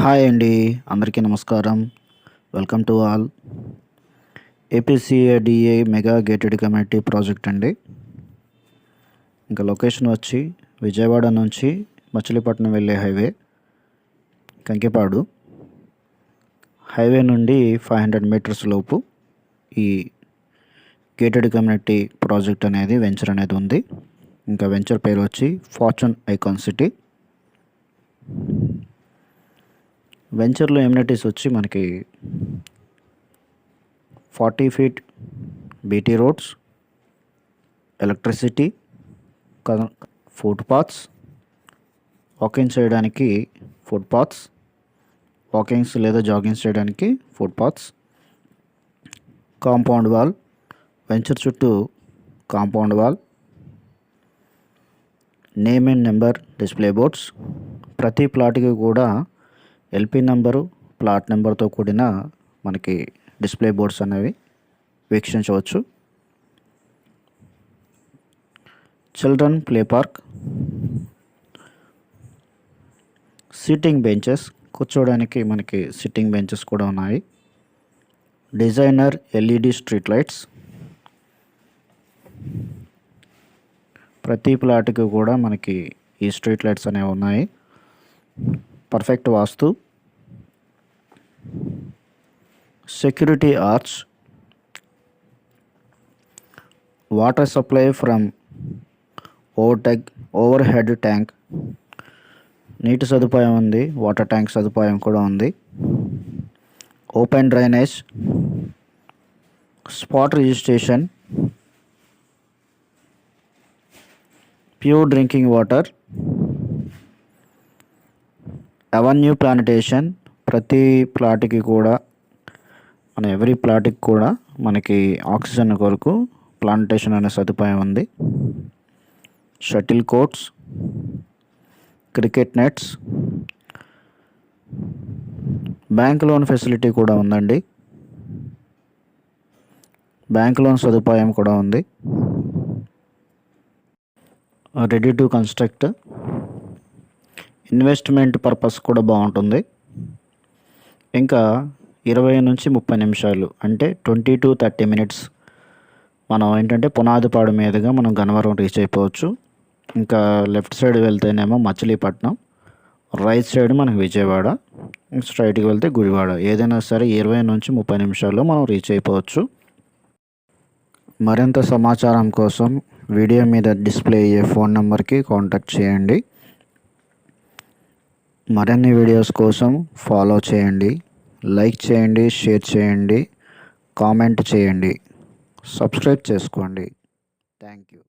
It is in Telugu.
హాయ్ అండి అందరికీ నమస్కారం. Welcome to all. APCRDA mega gated community project అండి. ఇంకా లొకేషన్ వచ్చి విజయవాడ నుంచి మచిలీపట్నం వెళ్ళే హైవే కంకిపాడు. హైవే నుండి ఫైవ్ హండ్రెడ్ మీటర్స్ లోపు ఈ గేటెడ్ కమ్యూనిటీ ప్రాజెక్ట్ అనేది వెంచర్ అనేది ఉంది. ఇంకా వెంచర్ పేరు వచ్చి ఫార్చ్యూన్ ఐకాన్ సిటీ. వెంచర్లో ఎమ్యూనిటీస్ వచ్చి మనకి forty feet BT roads electricity foot paths walking చేయడానికి ఫుట్ పాత్స్ వాకింగ్స్ లేదా జాగింగ్స్ చేయడానికి foot paths compound wall venture చుట్టూ compound wall name and number display boards ప్రతి ప్లాట్కి కూడా ఎల్పి నెంబరు ప్లాట్ నెంబర్తో కూడిన మనకి డిస్ప్లే బోర్డ్స్ అనేవి వీక్షించవచ్చు. Children play park sitting benches కూర్చోవడానికి మనకి సిట్టింగ్ బెంచెస్ కూడా ఉన్నాయి. డిజైనర్ ఎల్ఈడి స్ట్రీట్ లైట్స్ ప్రతి ప్లాట్కి కూడా మనకి ఈ స్ట్రీట్ లైట్స్ అనేవి ఉన్నాయి. Perfect vastu security arch water supply from overtake over head tank. నీటి సదుపాయం ఉంది వాటర్ ట్యాంక్ సదుపాయం కూడా ఉంది. Open drainage spot registration pure drinking water avenue plantation ప్రతి ప్లాట్కి కూడా మన ఎవరీ ప్లాట్కి కూడా మనకి ఆక్సిజన్ కొరకు ప్లాంటేషన్ అనే సదుపాయం ఉంది. Shuttle courts cricket nets bank loan facility కూడా ఉందండి. బ్యాంక్ లోన్ సదుపాయం కూడా ఉంది. Ready to construct investment purpose కూడా బాగుంటుంది. ఇంకా ఇరవై నుంచి ముప్పై నిమిషాలు అంటే ట్వంటీ టు థర్టీ మినిట్స్. మనం ఏంటంటే పునాదిపాడు మీదుగా మనం గన్నవరం రీచ్ అయిపోవచ్చు. ఇంకా లెఫ్ట్ సైడ్ వెళ్తేనేమో మచిలీపట్నం రైట్ సైడ్ మనకి విజయవాడ స్ట్రైట్కి వెళ్తే గుడివాడ. ఏదైనా సరే ఇరవై నుంచి ముప్పై నిమిషాల్లో మనం రీచ్ అయిపోవచ్చు. మరింత సమాచారం కోసం వీడియో మీద డిస్ప్లే అయ్యే ఫోన్ నెంబర్కి కాంటాక్ట్ చేయండి. మరిన్ని వీడియోస్ కోసం ఫాలో చేయండి. లైక్ చేయండి షేర్ చేయండి కామెంట్ చేయండి. సబ్స్క్రైబ్ చేసుకోండి. Thank you.